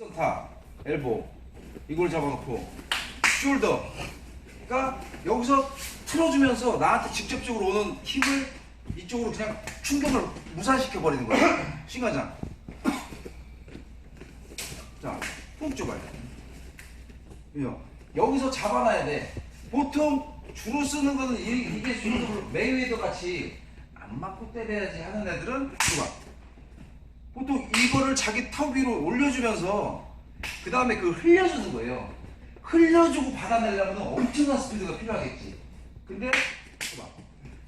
센터, 엘보 이걸 잡아놓고 숄더. 그러니까 여기서 틀어주면서 나한테 직접적으로 오는 힘을 이쪽으로 그냥 충격을 무산시켜 버리는 거야. 신가장. 자푹 줘봐요. 그죠? 여기서 잡아놔야 돼. 보통 주로 쓰는 거는 이, 이게 주로 메이웨더 같이 안 맞고 때려야지 하는 애들은 보통 이거를 자기 턱 위로 올려주면서 그 다음에 그 흘려주는 거예요. 흘려주고 받아내려면 엄청난 스피드가 필요하겠지. 근데 봐봐.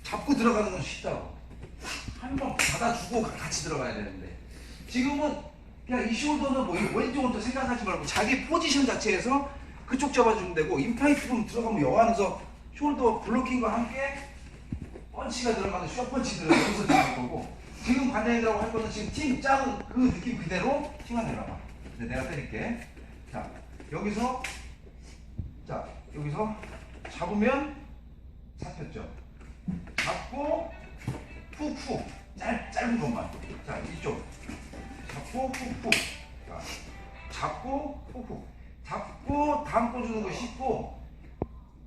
잡고 들어가는 건 쉽다고. 한 번 받아주고 같이 들어가야 되는데 지금은 그냥 이 숄더는 뭐이 왼쪽 오른쪽 생각하지 말고 자기 포지션 자체에서 그쪽 잡아주면 되고 인파이트 품 들어가면 여 안에서 숄더 블로킹과 함께 펀치가 들어가는 숏펀치 들어가면서 들어갈 거고 지금 반대라고 할 거는 지금 팀 짜는 그 느낌 그대로 팀만 내려봐 근데 내가 때릴게 자 여기서 자 여기서 잡으면 잡혔죠 잡고 푹푹 짧, 짧은 것만 자 이쪽 잡고 푹푹 자 잡고 푹푹 잡고 담고 주는 거 쉽고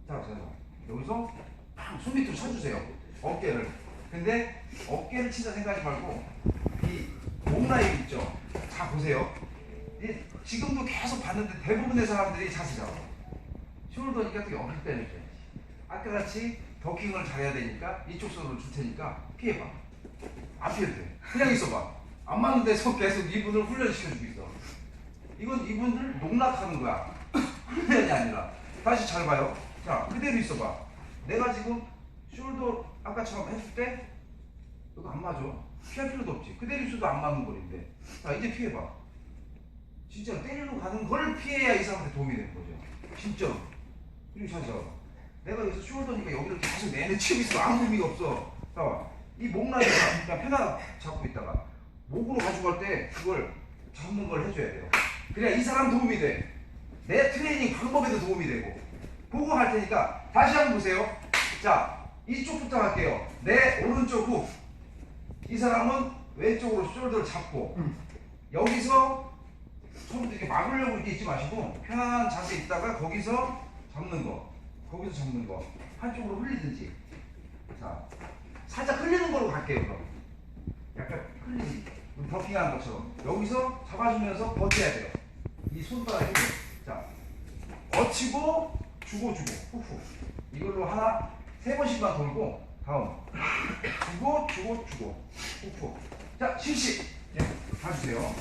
자, 자, 자. 여기서 팡! 손 밑으로 쳐주세요. 어깨를. 근데 어깨를 친다 생각하지 말고 이 목라인 있죠. 자 보세요. 이 지금도 계속 봤는데 대부분의 사람들이 자세 잡아. 숄더니까 또 여기 때려줘야지. 아까 같이 더킹을 잘해야 되니까 이쪽 손으로 줄 테니까 피해봐. 안 피해도 돼. 그냥 있어봐. 안 맞는데 서 계속 이분을 훈련시켜주고 있어. 이건 이분들 농락하는 거야. 훈련이 아니라. 다시 잘 봐요. 자, 그대로 있어봐. 내가 지금 숄더 아까처럼 했을 때 이거 안 맞아. 피할 필요도 없지. 그대로 있어도 안 맞는 거리인데. 자, 이제 피해봐. 진짜 때리러 가는 걸 피해야 이 사람한테 도움이 되는 거죠. 진짜로. 그리고 잘 잡아. 내가 여기서 숄더니까 여기를 계속 내내 치고 있어. 아무 의미가 없어. 자, 이 목라인을 그냥 편하게 잡고 있다가 목으로 가져갈 때 그걸 잡는 걸 해줘야 돼요. 그래야 이 사람 도움이 돼. 내 트레이닝 방법에도 도움이 되고. 보고 할 테니까 다시 한번 보세요. 자, 이쪽부터 할게요. 내 오른쪽 후. 이 사람은 왼쪽으로 숄더를 잡고 여기서 처음부터 이렇게 막으려고 이렇게 있지 마시고 편안한 자세 있다가 거기서 잡는 거. 거기서 잡는 거. 한쪽으로 흘리든지. 자, 살짝 흘리는 걸로 갈게요, 그럼. 약간 흘리지. 버킹하는 것처럼. 여기서 잡아주면서 버텨야 돼요. 이 손가락이. 자, 얹히고 주고 주고 후 이걸로 하나 세 번씩만 돌고 다음. 주고 주고 주고. 후자 실시. 예, 봐주세요